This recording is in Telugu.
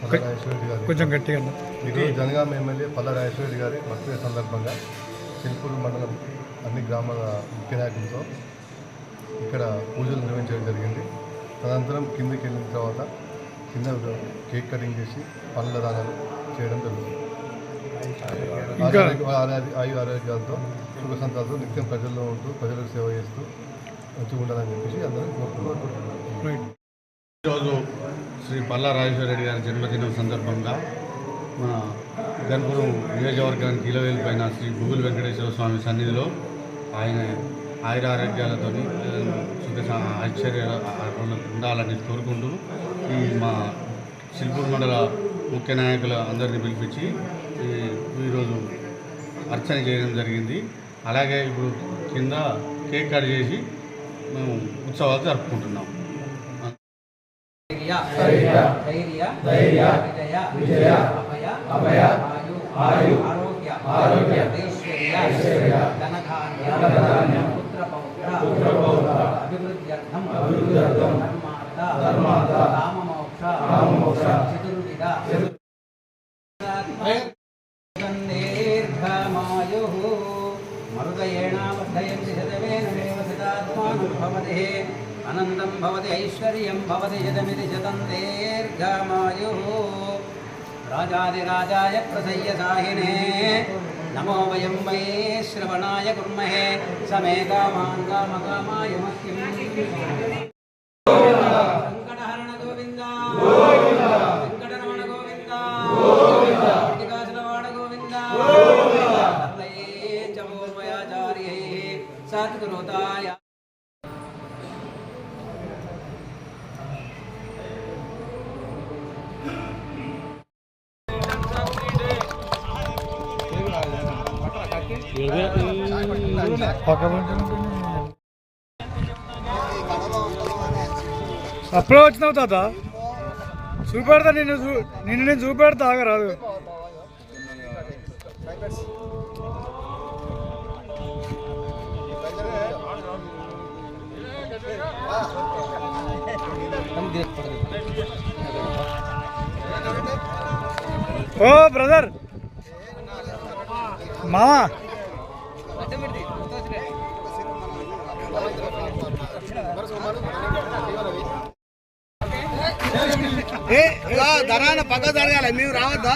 పల్లా రాజేశ్వరరెడ్డి గారి కొంచెం గట్టిగా అన్న. ఈరోజు జనగామ ఎమ్మెల్యే పల్లా రాజేశ్వరరెడ్డి గారి బర్త్డే సందర్భంగా చిల్పూరు మండలం అన్ని గ్రామాల ముఖ్య నాయకులతో ఇక్కడ పూజలు నిర్వహించడం జరిగింది. తదనంతరం కిందకి వెళ్ళిన తర్వాత కింద కేక్ కటింగ్ చేసి పండ్ల దానాలు చేయడం జరుగుతుంది. ఆయు ఆరోగ్యాలతో సుఖ సంతాలతో నిత్యం ప్రజల్లో ఉంటూ ప్రజలకు సేవ చేస్తూ మంచిగా ఉండాలని చెప్పేసి అందరం కోరుకుంటున్నాం. రైట్ ఈరోజు శ్రీ పల్లా రాజేశ్వరరెడ్డి గారి జన్మదినం సందర్భంగా మన గన్పురం నియోజకవర్గానికి ఇలవేలు పైన శ్రీ గుగుల్ వెంకటేశ్వర స్వామి సన్నిధిలో ఆయన ఆయుర ఆరోగ్యాలతో సుఖ ఆశ్చర్య ఉండాలని కోరుకుంటూ ఈ మా సిల్పూర్ మండల ముఖ్య నాయకుల అందరినీ పిలిపించి ఈరోజు అర్చన చేయడం జరిగింది. అలాగే ఇప్పుడు కింద కేక్ కట్ చేసి మేము ఉత్సవాలు జరుపుకుంటున్నాం. ಧೈರ್ಯ ಧೈರ್ಯ ಧೈರ್ಯ ವಿಜಯ ವಿಜಯ ಅಭಯ ಅಭಯ ಆಯು ಆಯು ಆರೋಗ್ಯ ಆರೋಗ್ಯ ಐಶ್ವರ್ಯ ಐಶ್ವರ್ಯ ಧನಧಾನ್ಯ ಧನಧಾನ್ಯ ಪುತ್ರ ಪೌತ್ರ ಪುತ್ರ ಪೌತ್ರ ಅಭಿವೃದ್ಧ್ಯರ್ಥಂ ಅಭಿವೃದ್ಧ್ಯರ್ಥಂ ಧರ್ಮಾರ್ಥ ಧರ್ಮಾರ್ಥ ಕಾಮ ಮೋಕ್ಷ ಕಾಮ ಮೋಕ್ಷ ಚತುರ್ವಿಧ दीर्घमायुः मरुदयेणावर्धयन्ति शतमेन देवसितात्मानुभवति అనంతం భవతి ఐశ్వర్యం భవతి శతమితి శతం దీర్ఘమాయు రాజాదిరాజాయ ప్రసయ్య సాహినే నమో వయం వై శ్రవణాయ కుర్మహే సమే కామాన్ కామకామాయ మహ్యం వెంకటహరణ గోవింద వెంకటరమణ గోవింద గోవింద గోవింద సర్వే అప్పుడే వచ్చినావు తాత? చూపెడతా నిన్ను నిన్ను నేను చూపెడతా ఆగరాదు. ఓ బ్రదర్. మావా. ధరాన పక్క జరగాలి మీరు రావద్దా?